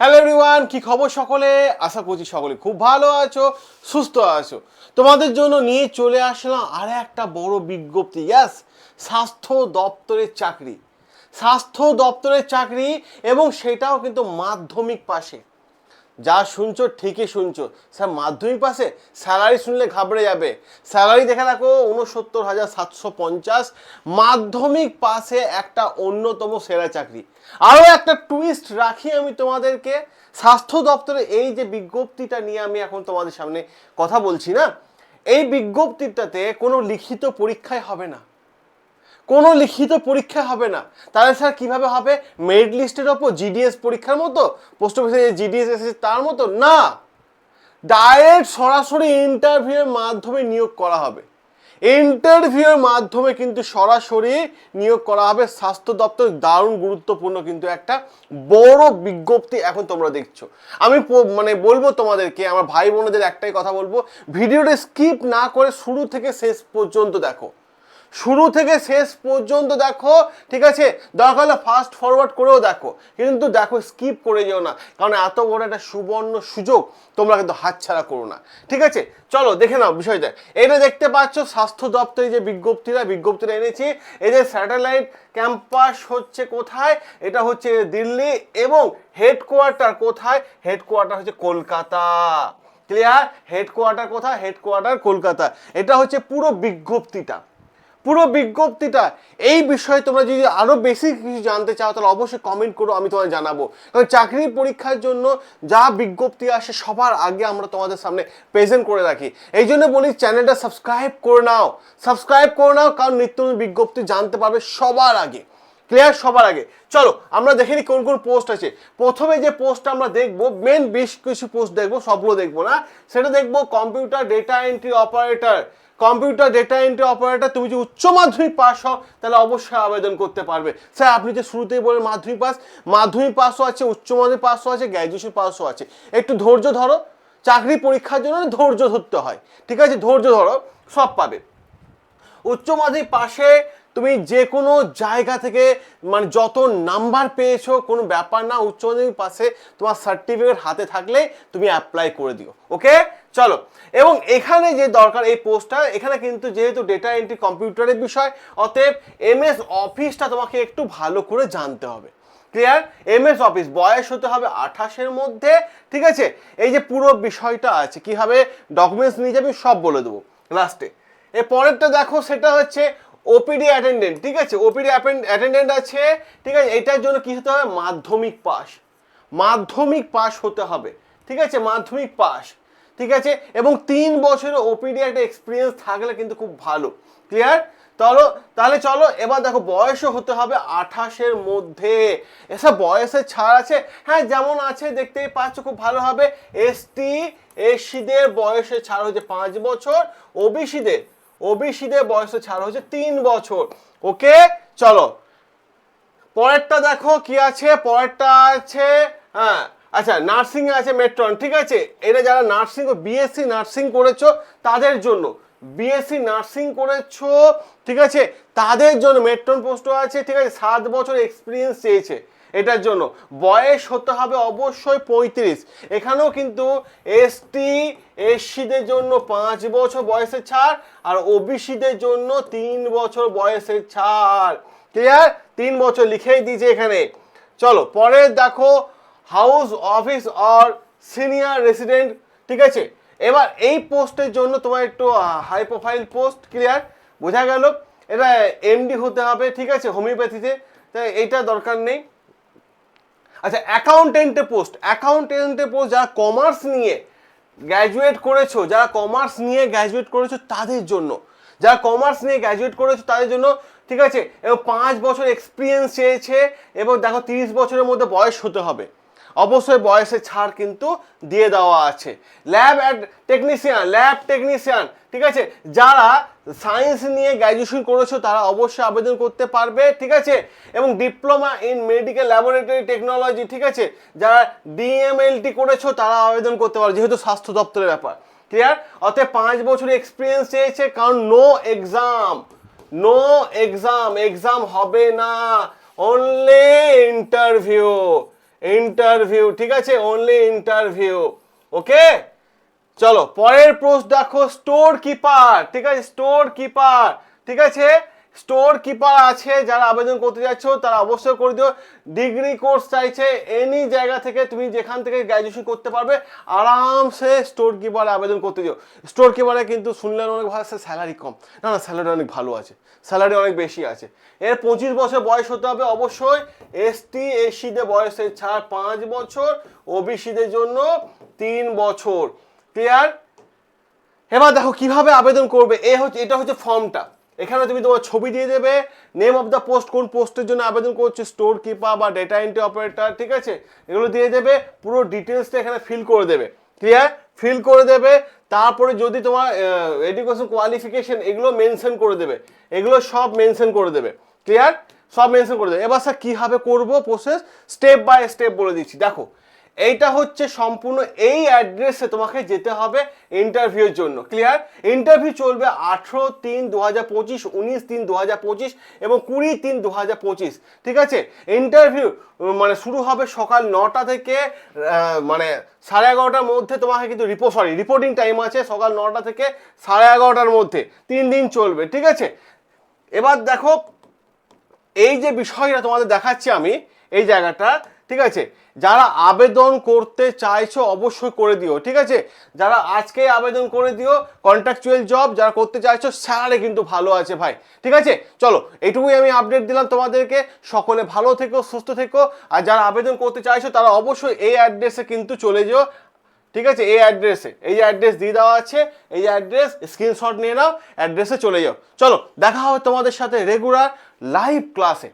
Hello everyone কি খবর সকলে? আশা করছি সকলে খুব ভালো আছো, সুস্থ আছো। তোমাদের জন্য নিয়ে চলে আসলাম আর একটা বড় বিজ্ঞপ্তি। ইয়াস স্বাস্থ্য দপ্তরের চাকরি। স্বাস্থ্য দপ্তরের চাকরি এবং সেটাও কিন্তু মাধ্যমিক পাশে। যা শুনছো ঠিকই শুনছো। স্যার, মাধ্যমিক পাশে স্যালারি শুনলে ঘাবড়ে যাবে। স্যালারি দেখে রাখো উনসত্তর হাজার সাতশো পঞ্চাশ। মাধ্যমিক পাশে একটা অন্যতম সেরা চাকরি। আরও একটা টুইস্ট রাখি আমি তোমাদেরকে। স্বাস্থ্য দপ্তরে এই যে বিজ্ঞপ্তিটা নিয়ে আমি এখন তোমাদের সামনে কথা বলছি না, এই বিজ্ঞপ্তিটাতে কোনো লিখিত পরীক্ষায় হবে না। কোনো লিখিত পরীক্ষা হবে না। তাহলে স্যার কীভাবে হবে? মেরিট লিস্টের ওপর জিডিএস পরীক্ষার মতো? পোস্ট অফিসে যে জিডিএস এসেছে তার মতো? না। ডাইরেক্ট সরাসরি ইন্টারভিউয়ের মাধ্যমে নিয়োগ করা হবে। ইন্টারভিউয়ের মাধ্যমে কিন্তু সরাসরি নিয়োগ করা হবে। স্বাস্থ্য দপ্তর দারুণ গুরুত্বপূর্ণ কিন্তু একটা বড় বিজ্ঞপ্তি এখন তোমরা দেখছ। আমি মানে বলব তোমাদেরকে, আমার ভাই বোনদের একটাই কথা বলব, ভিডিওটা স্কিপ না করে শুরু থেকে শেষ পর্যন্ত দেখো। শুরু থেকে শেষ পর্যন্ত দেখো, ঠিক আছে? দরকার হলে ফাস্ট ফরওয়ার্ড করেও দেখো। কিন্তু দেখো স্কিপ করে যেও না। কারণ এত বড় একটা সুবর্ণ সুযোগ তোমরা কিন্তু হাতছাড়া করো না। ঠিক আছে? চলো, দেখে নাও বিষয়টা। এটা দেখতে পাচ্ছ, স্বাস্থ্য দপ্তরে যে বিজ্ঞপ্তিটা বিজ্ঞপ্তিটা এনেছি। এই যে স্যাটেলাইট ক্যাম্পাস হচ্ছে কোথায়? এটা হচ্ছে দিল্লি এবং হেডকোয়ার্টার কোথায়? হেডকোয়ার্টার হচ্ছে কলকাতা। ক্লিয়ার হেডকোয়ার্টার কোথায়? হেডকোয়ার্টার কলকাতা। এটা হচ্ছে পুরো বিজ্ঞপ্তিটা। পুরো বিজ্ঞপ্তিটা, এই বিষয়ে তোমরা যদি আরও বেশি কিছু জানতে চাও, তাহলে অবশ্যই কমেন্ট করো, আমি তোমায় জানাব। কারণ চাকরির পরীক্ষার জন্য যা বিজ্ঞপ্তি আসে, সবার আগে আমরা তোমাদের সামনে প্রেজেন্ট করে রাখি। এই জন্য বলি চ্যানেলটা সাবস্ক্রাইব করে নাও। সাবস্ক্রাইব করে নাও, কারণ নিত্য বিজ্ঞপ্তি জানতে পারবে সবার আগে। ক্লিয়ার সবার আগে। চলো, আমরা দেখে নিই কোন কোন পোস্ট আছে। প্রথমে যে পোস্টটা আমরা দেখব মেন বেশ কিছু পোস্ট দেখব, সবগুলো দেখব না। সেটা দেখব computer data entry operator computer data entry operator তুমি যদি উচ্চ মাধ্যমিক পাস হও, তাহলে অবশ্যই আবেদন করতে পারবে। স্যার, আপনি যে শুরুতেই বলেন মাধ্যমিক পাস মাধ্যমিক পাসও আছে, উচ্চ মাধ্যমিক পাসও আছে গ্র্যাজুয়েশন পাসও আছে। একটু ধৈর্য ধরো, চাকরি পরীক্ষার জন্য ধৈর্য ধরতে হয়। ঠিক আছে? ধৈর্য ধরো, সব পাবে। উচ্চ মাধ্যমিক পাশে তুমি যে কোনো জায়গা থেকে মানে যত নাম্বার পেয়েছ, কোনো ব্যাপার না, উচ্চ মাধ্যমিক পাশে তোমার সার্টিফিকেট হাতে থাকলে তুমি অ্যাপ্লাই করে দিও। ওকে চলো, এবং এখানে যে দরকার, এই পোস্টটা এখানে কিন্তু যেহেতু ডেটা এন্ট্রি কম্পিউটারের বিষয়, অতএব এমএস অফিসটা তোমাকে একটু ভালো করে জানতে হবে। ক্লিয়ার এমএস অফিস বয়স হতে হবে আঠাশের মধ্যে, ঠিক আছে? এই যে পুরো বিষয়টা আছে, কীভাবে ডকুমেন্টস নিয়ে যাবি, সব বলে দেবো লাস্টে এর পরেরটা দেখো, সেটা হচ্ছে ওপিডি অ্যাটেন্ডেন্ট ঠিক আছে? ওপিডি অ্যাটেন্ডেন্ট আছে, ঠিক আছে? এটার জন্য কি হতে হবে? মাধ্যমিক পাস মাধ্যমিক পাস হতে হবে, ঠিক আছে? মাধ্যমিক পাস ঠিক আছে? এবং তিন বছরের ওপিডি একটা এক্সপিরিয়েন্স থাকলে কিন্তু খুব ভালো। ক্লিয়ার চলো, তাহলে চলো, এবার দেখো বয়সও হতে হবে আঠাশের মধ্যে। এসব বয়সের ছাড় আছে? হ্যাঁ যেমন আছে, দেখতেই পাচ্ছ, খুব ভালো হবে। এসটি এসিদের বয়সে ছাড় হচ্ছে পাঁচ বছর ওবিসিদের ওবিসিদের বয়সে ছাড় হচ্ছে তিন বছর। ওকে চলো। পরেরটা দেখো কি আছে? পরেরটা আছে হ্যাঁ আচ্ছা নার্সিং আছে মেট্রন ঠিক আছে? এটা যারা নার্সিং বিএসসি নার্সিং করেছ, তাদের জন্য। বিএসসি নার্সিং করেছ, ঠিক আছে? তাদের জন্য মেট্রন পোস্টও আছে, ঠিক আছে? সাত বছর এক্সপিরিয়েন্স চেয়েছে এটার জন্য। বয়স হতে হবে অবশ্যই পঁয়ত্রিশ। এখানেও কিন্তু এসটি এসসিদের জন্য পাঁচ বছর বয়সের ছাড়, আর ওবিসিদের জন্য তিন বছর বয়সের ছাড়। ক্লিয়ার তিন বছর লিখেই দিয়েছে এখানে। চলো পরে দেখো house office or senior resident, ঠিক আছে? এবার এই পোস্টের জন্য তোমার একটু হাই প্রোফাইল পোস্ট ক্লিয়ার বোঝা গেল? এটা এমডি হতে হবে, ঠিক আছে, হোমিওপ্যাথিতে। এইটা দরকার নেই। আচ্ছা অ্যাকাউন্টেন্টে পোস্ট অ্যাকাউন্টেন্টে পোস্ট যারা কমার্স নিয়ে গ্র্যাজুয়েট করেছ, যারা কমার্স নিয়ে গ্র্যাজুয়েট করেছ তাদের জন্য। যারা কমার্স নিয়ে গ্র্যাজুয়েট করেছ তাদের জন্য, ঠিক আছে এবং পাঁচ বছর এক্সপিরিয়েন্স চেয়েছে এবং দেখো তিরিশ বছরের মধ্যে বয়স হতে হবে। অবশ্যই বয়সের ছাড় কিন্তু দিয়ে দেওয়া আছে। Lab add technician lab technician ঠিক আছে? যারা সায়েন্স নিয়ে গ্র্যাজুয়েশন করেছ, তারা অবশ্যই আবেদন করতে পারবে, ঠিক আছে? এবং diploma in medical laboratory technology ঠিক আছে? যারা ডিএমএলটি করেছ, তারা আবেদন করতে পারবে, যেহেতু স্বাস্থ্য দপ্তরের ব্যাপার। ক্লিয়ার অতএব পাঁচ বছর এক্সপিরিয়েন্স চেয়েছে, কারণ no exam no exam exam হবে না। অনলি ইন্টারভিউ ইন্টারভিউ ঠিক আছে? অনলি ইন্টারভিউ ওকে চলো, পরের পোস্ট দেখো স্টোর কিপার ঠিক আছে? স্টোর কিপার ঠিক আছে? স্টোর কিপার আছে, যারা আবেদন করতে যাচ্ছ, তারা অবশ্যই করে দিও। ডিগ্রি কোর্স চাইছে এনি জায়গা থেকে তুমি যেখান থেকে গ্র্যাজুয়েশন করতে পারবে, আরামসে স্টোর কিপারে আবেদন করতে দিও। স্টোর কিপারে কিন্তু শুনলেন অনেক ভালো স্যালারি কম। না না স্যালারি অনেক ভালো আছে। স্যালারি অনেক বেশি আছে। এর পঁচিশ বছর বয়স হতে হবে অবশ্যই। এসটি এসসিদের বয়সের ছাড় পাঁচ বছর ওবিসিদের জন্য তিন বছর। ক্লিয়ার এবার দেখো কীভাবে আবেদন করবে। এ হচ্ছে এটা হচ্ছে ফর্মটা। এখানে তুমি তোমার ছবি দিয়ে দেবে নেম অফ দ্য পোস্ট কোন পোস্টের জন্য আবেদন করছ স্টোর কিপার বা ডেটা এন্ট্রি অপারেটর ঠিক আছে? এগুলো দিয়ে দেবে, পুরো ডিটেলসটা এখানে ফিল করে দেবে। ক্লিয়ার ফিল করে দেবে তারপরে যদি তোমার এডুকেশন কোয়ালিফিকেশন এগুলো মেনশন করে দেবে, এগুলো সব মেনশন করে দেবে। ক্লিয়ার সব মেনশন করে দেবে। এবার স্যার কীভাবে করব প্রসেস স্টেপ বাই স্টেপ বলে দিচ্ছি। দেখো এইটা হচ্ছে সম্পূর্ণ এই অ্যাড্রেসে তোমাকে যেতে হবে ইন্টারভিউর জন্য। ক্লিয়ার ইন্টারভিউ চলবে আঠেরো তিন দু হাজার পঁচিশ, উনিশ তিন দু হাজার পঁচিশ এবং কুড়ি তিন দু হাজার পঁচিশ। ঠিক আছে? ইন্টারভিউ মানে শুরু হবে সকাল নটা থেকে মানে সাড়ে এগারোটার মধ্যে তোমাকে কিন্তু রিপোর্ট সরি রিপোর্টিং টাইম আছে সকাল নটা থেকে সাড়ে এগারোটার মধ্যে। তিন দিন চলবে, ঠিক আছে? এবার দেখো, এই যে বিষয়টা তোমাদের দেখাচ্ছি আমি, এই জায়গাটা, ঠিক আছে? যারা আবেদন করতে চাইছো অবশ্যই করে দিও, ঠিক আছে? যারা আজকে আবেদন করে দিও কন্ট্রাকচুয়াল জব যারা করতে চাইছো, স্যালারি কিন্তু ভালো আছে ভাই, ঠিক আছে? চলো এইটুকুই আমি আপডেট দিলাম তোমাদেরকে। সকলে ভালো থেকো, সুস্থ থেকো, আর যারা আবেদন করতে চাইছো, তারা অবশ্যই এই অ্যাড্রেসে কিন্তু চলে যেও, ঠিক আছে? এই অ্যাড্রেসে এই যে অ্যাড্রেস দিয়ে দেওয়া আছে, এই যে অ্যাড্রেস স্ক্রিনশট নিয়ে নাও অ্যাড্রেসে চলে যাও। চলো, দেখা হবে তোমাদের সাথে রেগুলার লাইভ ক্লাসে